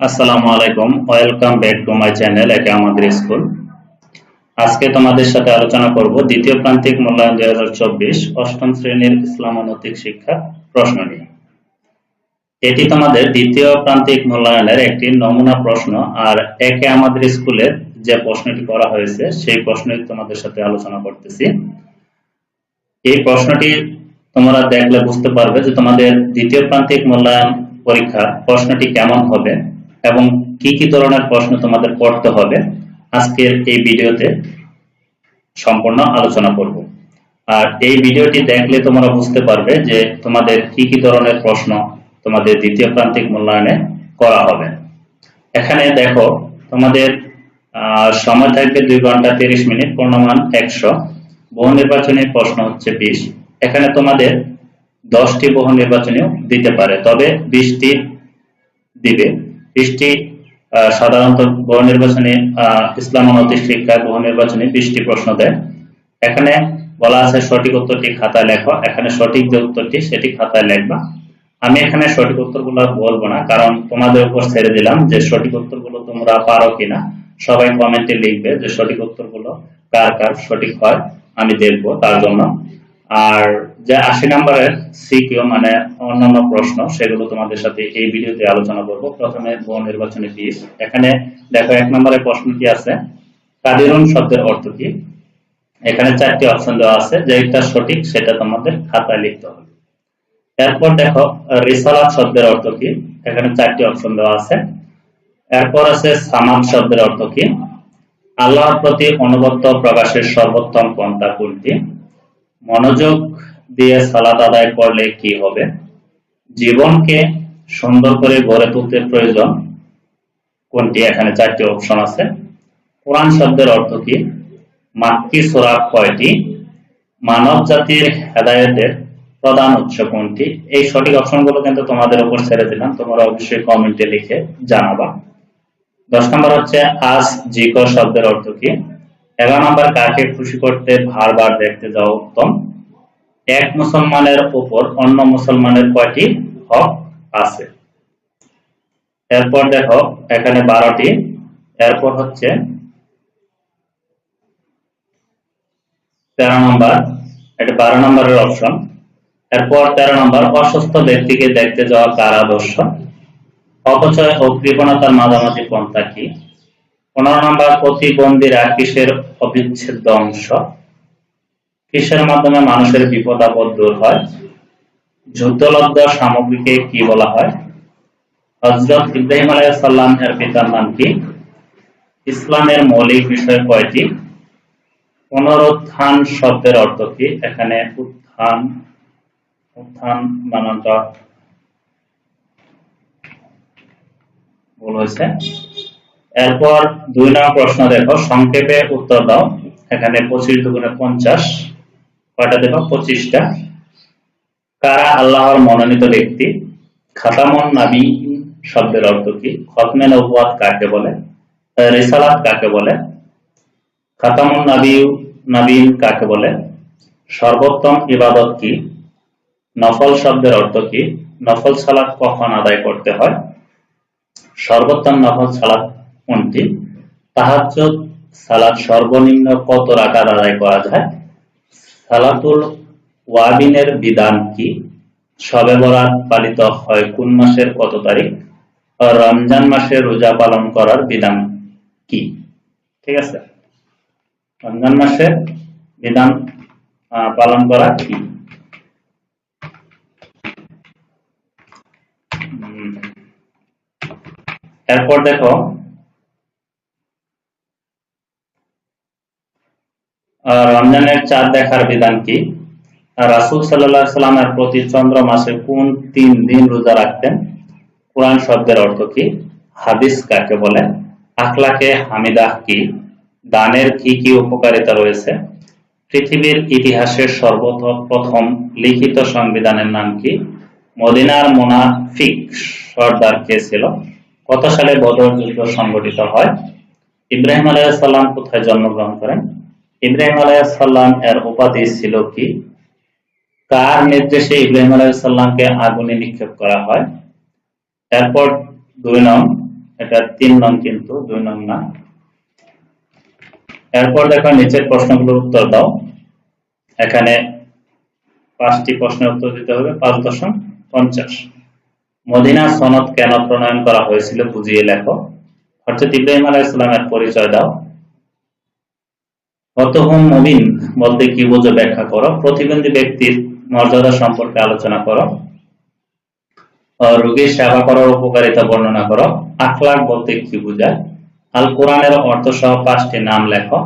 আসসালামু আলাইকুম, welcome back to my channel এটা আমাদের স্কুল। আজকে তোমাদের সাথে আলোচনা করব দ্বিতীয় প্রান্তিক মূল্যায়ন দুই হাজার চব্বিশ, অষ্টম শ্রেণির ইসলাম ও নৈতিক শিক্ষা প্রশ্ন নিয়ে। এটি তোমাদের দ্বিতীয় প্রান্তিক মূল্যায়নের একটি নমুনা প্রশ্ন, আর একে আমাদের স্কুলের যে প্রশ্নটি করা হয়েছে, সেই প্রশ্নটি তোমাদের সাথে আলোচনা করতেছি। এই প্রশ্নটি তোমরা দেখলে বুঝতে পারবে যে তোমাদের দ্বিতীয় প্রান্তিক মূল্যায়ন পরীক্ষার প্রশ্নটি কেমন হবে। এবং কি কি ধরনের প্রশ্ন তোমাদের পড়তে হবে আজকের এই ভিডিওতে সম্পূর্ণ আলোচনা করব। আর এই ভিডিওটি দেখলে তোমরা বুঝতে পারবে যে তোমাদের কি কি ধরনের প্রশ্ন তোমাদের দ্বিতীয় প্রান্তিক মূল্যায়নে করা হবে। এখানে দেখো, তোমাদের সময় থাকবে দুই ঘণ্টা তিরিশ মিনিট, পূর্ণমান একশো। বহু নির্বাচনী প্রশ্ন হচ্ছে বিশ। এখানে তোমাদের দশটি বহু নির্বাচনীও দিতে পারে, তবে বিশটি দিবে। বিশটি সাধারণত বহু নির্বাচনী ইসলাম শিক্ষায় বহু নির্বাচনী বিশটি প্রশ্ন দেয়। এখানে বলা আছে সঠিক উত্তরটি খাতায় লেখো। এখানে সঠিক যে উত্তরটি, সেটি খাতায় লেখবা। আমি এখানে সঠিক উত্তরগুলো বলব না, কারণ তোমাদের উপর ছেড়ে দিলাম যে সঠিক উত্তরগুলো তোমরা পারো কিনা। সবাই কমেন্টে লিখবে যে সঠিক উত্তরগুলো কার কার সঠিক হয়, আমি দেখব তার জন্য। আর যে আশি নম্বরের সিকিউ মানে অন্যান্য প্রশ্ন, সেগুলো তোমাদের সাথে এই ভিডিওতে আলোচনা করব। প্রথমে বহু নির্বাচনী পিস এখানে দেখো, এক নম্বরের আছে? কাদিরুন শব্দের অর্থ কি? এখানে চারটি অপশন দেওয়া আছে যেটা সঠিক সেটা তোমাদের খাতায় লিখতে হবে। এরপর দেখো, রিসালাত শব্দের অর্থ কি? এখানে চারটি অপশন দেওয়া আছে। এরপর আছে সামাদ শব্দের অর্থ কি? আল্লাহর প্রতি অনুগত্য প্রকাশের সর্বোত্তম পন্থা কোনটি? মনোযোগ দিয়ে সালাত আদায় করলে কি হবে? জীবনকে সুন্দর করে গড়ে তুলতে প্রয়োজন কোনটি? এখানে চারটি অপশন আছে। কোরআন শব্দের অর্থ কি? মাক্কি সূরা কয়টি? মানব জাতির হেদায়েতের প্রধান উৎস কোনটি? এই সঠিক অপশনগুলো কিন্তু তোমাদের উপর ছেড়ে দিলাম। তোমরা অবশ্যই কমেন্টে লিখে জানাবা। দশ নম্বর হচ্ছে, আজ জিকো শব্দের অর্থ কি? এগারো নম্বর, কাকে খুশি করতে বারবার দেখতে যাওয়া উত্তম? এক মুসলমানের উপর অন্য মুসলমানের কয়টি হক আছে? এরপর দেখো, এখানে বারোটি। এরপর হচ্ছে তেরো নম্বর। এটা বারো নম্বরের অপশন। এরপর তেরো নম্বর, অসুস্থ ব্যক্তিকে দেখতে যাওয়া কার আদর্শ অপচয় ও কৃপণতার মাঝামাঝি পন্থা কি? পনেরো নম্বর, প্রতিবন্ধীরা কিসের অবিচ্ছেদ্য অংশ? কিসের মাধ্যমে মানুষের বিপদ, আপদ দূর হয়। যুদ্ধলব্ধ সামগ্রীকে কি বলা হয়? হজরত ইব্রাহিম আলাইসাল্লাম এর পিতার নাম কি? ইসলামের মৌলিক বিষয় কয়টি? পুনরুত্থান শব্দের অর্থ কি? এখানে উত্থান উত্থান বানানটা ভুল হয়েছে। এরপর দুই নম্বর প্রশ্ন দেখো। সংক্ষেপে উত্তর দাও। এখানে পঁচিশ দুগুণে পঞ্চাশ। কয়টা দেখো? পঁচিশটা। কারা আল্লাহর মনোনীত ব্যক্তি? খাতামন নাবি শব্দের অর্থ কি? খতমে নবুয়াত কাকে বলে? রেসালাত কাকে বলে? খাতামুন নাবি নাবিন কাকে বলে? সর্বোত্তম ইবাদত কি? নফল শব্দের অর্থ কি? নফল সালাত কখন আদায় করতে হয়? সর্বোত্তম নফল সালাত কোনটি? তাহাজ্জুদ সালাত সর্বনিম্ন কত রাকাত আদায় করা যায়? সালাতুল ওয়াবিনের বিধান কি? শবে বরাত পালিত হয় কোন মাসের কত তারিখ? রমজান মাসে রোজা পালন করার বিধান কি? ঠিক আছে? রমজান মাসে বিধান পালন করা কি? এরপর দেখো রমজানের চাঁদ দেখার বিধান কি? রাসুল সাল্লাহ সাল্লামের প্রতি চন্দ্র মাসে কোন তিন দিন রোজা রাখতেন? কোরআন শব্দের অর্থ কি? হাদিস কাকে বলে? আখলাকে হামিদাহ কি? দানের কি কি উপকারিতা রয়েছে? পৃথিবীর ইতিহাসের সর্বপ্রথম লিখিত সংবিধানের নাম কি? মদিনার মুনাফিক সর্দার কে ছিল? কত সালে বদর যুদ্ধ সংগঠিত হয়? ইব্রাহিম আলাইসাল্লাম কোথায় জন্মগ্রহণ করেন? ইব্রাহিম আলাইসাল্লাম এর উপাধি ছিল কি? কার নির্দেশে ইব্রাহিম আলাইসাল্লামকে আগুনে নিক্ষেপ করা হয়? এরপর দুই নং, এটা তিন নং কিন্তু, দুই নং না। এরপর দেখো নিচের প্রশ্নগুলোর উত্তর দাও। এখানে পাঁচটি প্রশ্নের উত্তর দিতে হবে, পাঁচ দশম পঞ্চাশ। মদিনা সনদ কেন প্রণয়ন করা হয়েছিল বুঝিয়ে লেখো। অর্থাৎ ইব্রাহিম আলাহ ইসলামের পরিচয় দাও। অতহুম মুবিন বলতে কি বোঝো ব্যাখ্যা করো? প্রতিবন্ধী ব্যক্তির মর্যাদা সম্পর্কে আলোচনা করো। রোগীর সেবা করার উপকারিতা বর্ণনা করো। আখলাক বলতে কি বোঝায়? আল কোরআনের অর্থ সহ পাঁচটি নাম লেখো।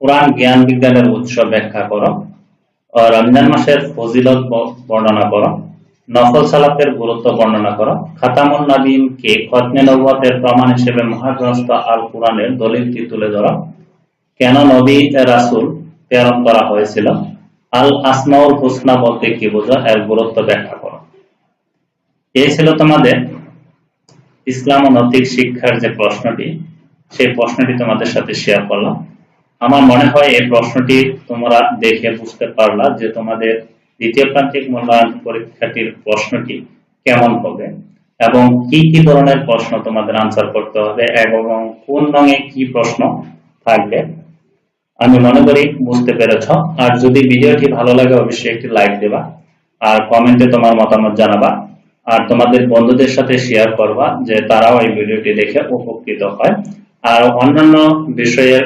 কোরআন জ্ঞান বিজ্ঞানের উৎস ব্যাখ্যা করো। রমজান মাসের ফজিলত বর্ণনা করো। নফল সালাতের গুরুত্ব বর্ণনা করো। খাতামুন নবীন খতনে নবুয়তের প্রমাণ হিসেবে মহাগ্রস্ত আল কোরআনের দলিলটি তুলে ধরো। কেন নবী রাসূল প্রেরণ করা হয়েছিল? আল আসমাউল হুসনা বলতে কি বোঝো? এর গুরুত্ব ব্যাখ্যা করো। এই ছিল তোমাদের ইসলাম ও নৈতিক শিক্ষার যে প্রশ্নটি, সেই প্রশ্নটি তোমাদের সাথে শেয়ার করলাম। আমার মনে হয় এই প্রশ্নটি তোমরা দেখে বুঝতে পারলা যে তোমাদের দ্বিতীয় প্রান্তিক মূল্যায়ন পরীক্ষাটির প্রশ্নটি কেমন হবে এবং কি কি ধরনের প্রশ্ন তোমাদের আনসার করতে হবে এবং কোন রঙে কি প্রশ্ন থাকবে। আমি মনে করি বুঝতে পেরেছ। আর যদি ভিডিওটি ভালো লাগে, অবশ্যই একটি লাইক দেবা। আর কমেন্টে তোমার মতামত জানাবা। আর তোমাদের বন্ধুদের সাথে শেয়ার করবা, যে তারাও এই ভিডিওটি দেখে উপকৃত হয়। আর অন্যান্য বিষয়ের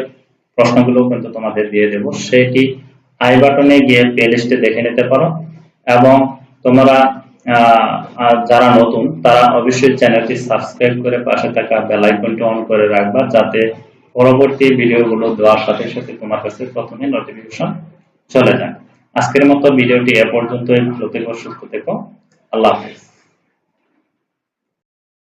প্রশ্নগুলো কিন্তু তোমাদের দিয়ে দেব। সেটি আই বাটনে গিয়ে প্লে লিস্টে দেখে নিতে পারো। এবং তোমরা যারা নতুন, তারা অবশ্যই চ্যানেলটি সাবস্ক্রাইব করে পাশে থাকা বেল আইকনটি অন করে রাখবা, যাতে পরবর্তী ভিডিওগুলো দেওয়ার সাথে সাথে তোমার কাছে প্রথমে নোটিফিকেশন চলে যায়। আজকের মতো ভিডিওটি এ পর্যন্ত ভালো থেকো সুস্থ থেকো। আল্লাহ হাফেজ।